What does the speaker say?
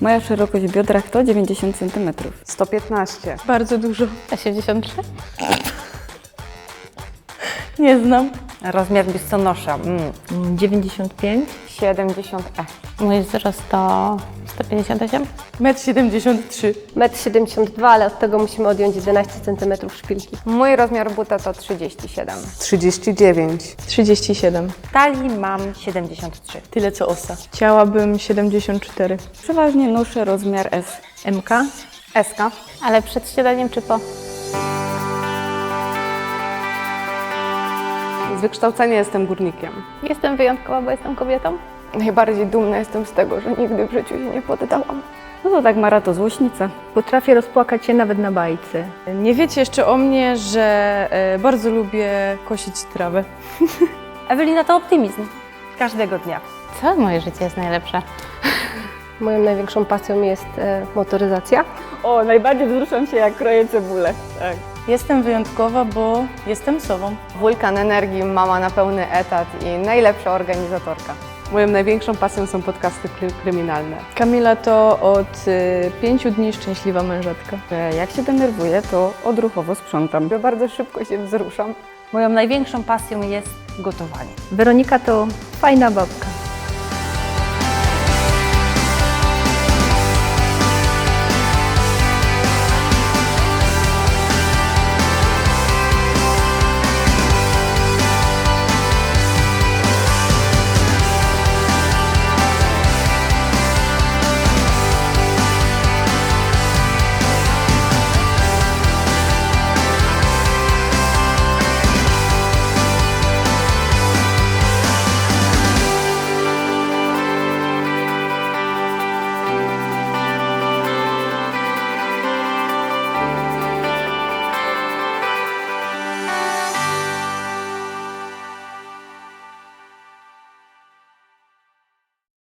Moja szerokość w biodrach to 90 cm. 115. Bardzo dużo. 83? Nie znam. Rozmiar biustonosza. Mm. 95. 70E. Mój wzrost to 158? 1,73 m. 1,72 m, ale od tego musimy odjąć 11 cm szpilki. Mój rozmiar buta to 37. 39. 37. Talii mam 73. Tyle co osa. Chciałabym 74. Przeważnie noszę rozmiar S. MK. SK. Ale przed śniadaniem czy po? Z wykształcenia jestem górnikiem. Jestem wyjątkowa, bo jestem kobietą? Najbardziej dumna jestem z tego, że nigdy w życiu się nie poddałam. No to tak Mara to złośnica. Potrafię rozpłakać się nawet na bajce. Nie wiecie jeszcze o mnie, że e, bardzo lubię kosić trawę. Ewelina to optymizm. Każdego dnia. Co moje życie jest najlepsze? Moją największą pasją jest e, motoryzacja. O, najbardziej wzruszam się jak kroję cebulę. Tak. Jestem wyjątkowa, bo jestem sobą. Wulkan energii, mama na pełny etat i najlepsza organizatorka. Moją największą pasją są podcasty kry- kryminalne. Kamila to od y, pięciu dni szczęśliwa mężatka. Że Jak się denerwuję, to odruchowo sprzątam. Że bardzo szybko się wzruszam. Moją największą pasją jest gotowanie. Weronika to fajna babka.